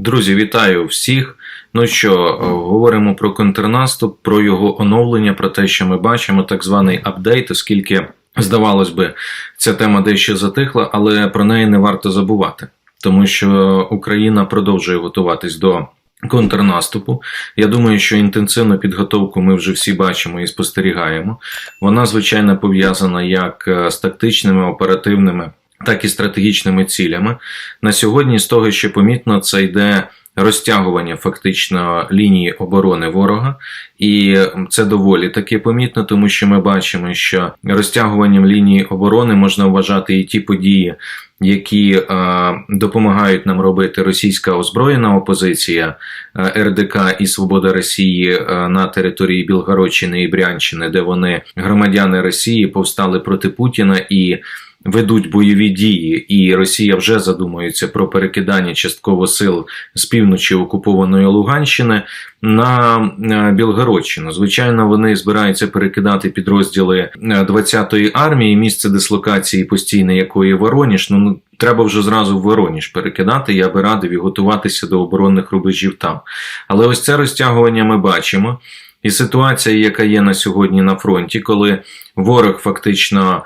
Друзі, вітаю всіх. Ну що, е, говоримо про контрнаступ, про його оновлення, про те, що ми бачимо, так званий апдейт, оскільки, здавалось би, ця тема дещо затихла, але про неї не варто забувати, тому що Україна продовжує готуватись до. Контрнаступу. Я думаю, що інтенсивну підготовку ми вже всі бачимо і спостерігаємо. Вона, звичайно, пов'язана як е, з тактичними, оперативними, так і стратегічними цілями. На сьогодні, з того, що помітно, це йде розтягування фактично лінії оборони ворога, і це доволі таки помітно, тому що ми бачимо, що розтягуванням лінії оборони можна вважати і ті події, які е, допомагають нам робити російська озброєна опозиція е, РДК і Свобода Росії е, на території Білгородщини і Брянщини, де вони громадяни Росії повстали проти Путіна і ведуть бойові дії, і Росія вже задумується про перекидання частково сил з півночі окупованої Луганщини на е, Білгородщину. Звичайно, вони збираються перекидати підрозділи 20-ї армії, місце дислокації постійне якої Вороніж. Ну треба вже зразу в Вороніж перекидати. Я би радив і готуватися до оборонних рубежів там. Але ось це розтягування ми бачимо. І ситуація, яка є на сьогодні на фронті, коли ворог фактично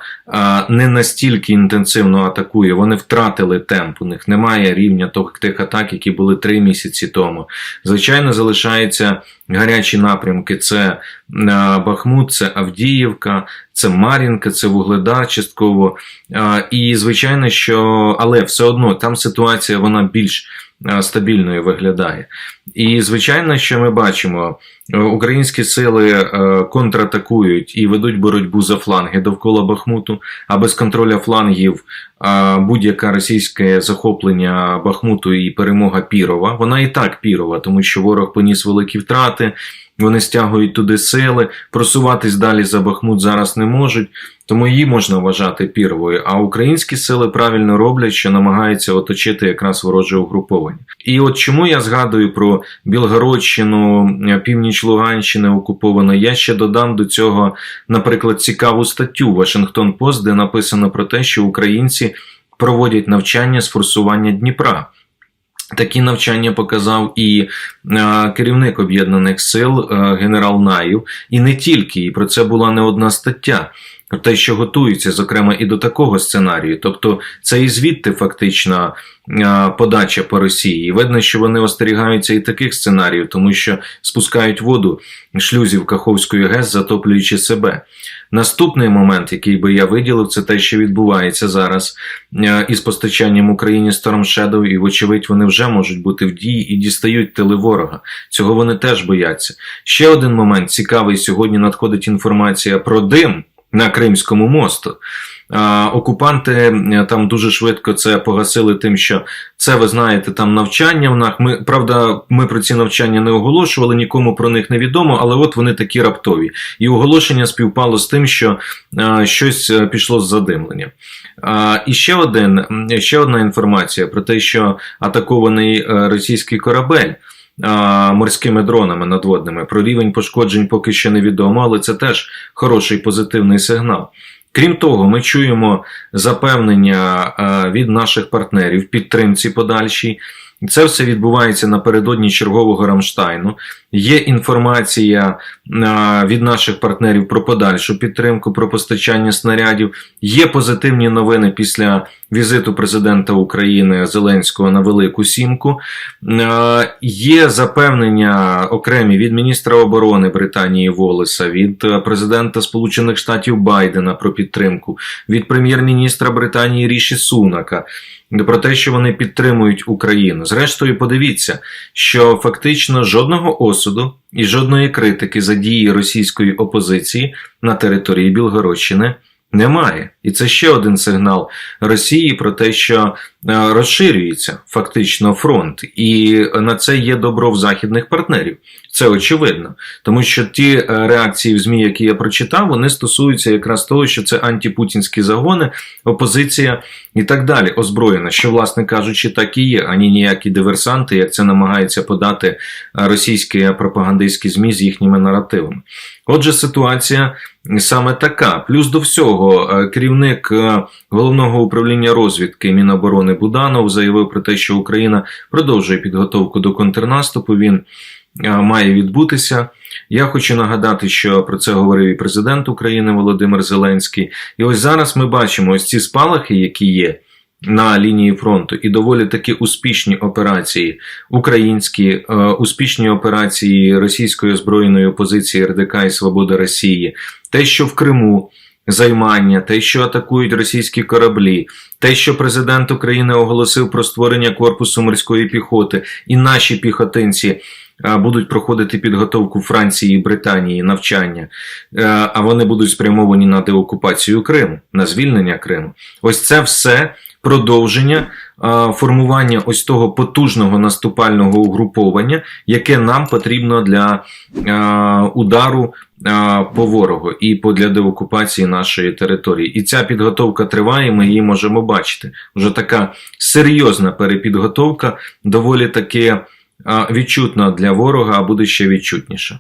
не настільки інтенсивно атакує, вони втратили темп. У них немає рівня тих атак, які були три місяці тому. Звичайно, залишаються гарячі напрямки: це Бахмут, це Авдіївка, це Мар'їнка, це Вугледар частково. І звичайно, що але все одно там ситуація вона більш. Стабільною виглядає. І звичайно, що ми бачимо, українські сили контратакують і ведуть боротьбу за фланги довкола Бахмуту, а без контроля флангів будь-яке російське захоплення Бахмуту і перемога Пірова. Вона і так Пірова, тому що ворог поніс великі втрати. Вони стягують туди сили, просуватись далі за Бахмут зараз не можуть, тому її можна вважати пірвою. А українські сили правильно роблять, що намагаються оточити якраз вороже угруповання. І от чому я згадую про Білгородщину, північ Луганщини окуповано, я ще додам до цього, наприклад, цікаву статтю Вашингтон Пост, де написано про те, що українці проводять навчання з форсування Дніпра. Такі навчання показав і е, керівник об'єднаних сил е, генерал Наїв, і не тільки, і про це була не одна стаття. Те, що готується, зокрема, і до такого сценарію. Тобто це і звідти фактично е, подача по Росії. І видно, що вони остерігаються і таких сценаріїв, тому що спускають воду шлюзів Каховської ГЕС, затоплюючи себе. Наступний момент, який би я виділив, це те, що відбувається зараз із постачанням Україні Storm Shadow, і, вочевидь, вони вже можуть бути в дії і дістають тили ворога. Цього вони теж бояться. Ще один момент цікавий сьогодні надходить інформація про дим на Кримському мосту. Окупанти е, там дуже швидко це погасили, тим, що це ви знаєте, там навчання в нас. Ми правда, ми про ці навчання не оголошували, нікому про них не відомо, але от вони такі раптові. І оголошення співпало з тим, що щось е, пішло з задимленням. І ще один, ще одна інформація про те, що атакований е, російський корабель. Морськими дронами надводними про рівень пошкоджень поки що невідомо, але це теж хороший позитивний сигнал. Крім того, ми чуємо запевнення від наших партнерів підтримці подальшій. Це все відбувається напередодні чергового Рамштайну. Є інформація від наших партнерів про подальшу підтримку, про постачання снарядів. Є позитивні новини після візиту президента України Зеленського на Велику Сімку. Є запевнення окремі від міністра оборони Британії Волеса, від президента Сполучених Штатів Байдена про підтримку, від прем'єр-міністра Британії Ріші Сунака. Про те, що вони підтримують Україну. Зрештою, подивіться, що фактично жодного осуду і жодної критики за дії російської опозиції на території Білгородщини немає. І це ще один сигнал Росії про те, що розширюється фактично фронт, і на це є добро в західних партнерів. Це очевидно, тому що ті е, реакції в ЗМІ, які я прочитав, вони стосуються якраз того, що це антипутінські загони, опозиція і так далі, озброєна, що, власне кажучи, так і є, ані ніякі диверсанти, як це намагаються подати е, російські пропагандистські ЗМІ з їхніми наративами. Отже, ситуація саме така. Плюс до всього, керівник головного управління розвідки Міноборони Буданов заявив про те, що Україна продовжує підготовку до контрнаступу. Він е, має відбутися. Я хочу нагадати, що про це говорив і президент України Володимир Зеленський. І ось зараз ми бачимо ось ці спалахи, які є на лінії фронту, і доволі таки успішні операції українські, е, успішні операції російської озброєної опозиції РДК і Свобода Росії, те, що в Криму. Займання, те, що атакують російські кораблі, те, що президент України оголосив про створення корпусу морської піхоти, і наші піхотинці будуть проходити підготовку Франції і Британії, навчання, е, а вони будуть спрямовані на деокупацію Криму, на звільнення Криму. Ось це все продовження формування ось того потужного наступального угруповання, яке нам потрібно для удару по ворогу і для деокупації нашої території. І ця підготовка триває. Ми її можемо бачити. Вже така серйозна перепідготовка, доволі таки відчутна для ворога, а буде ще відчутніша.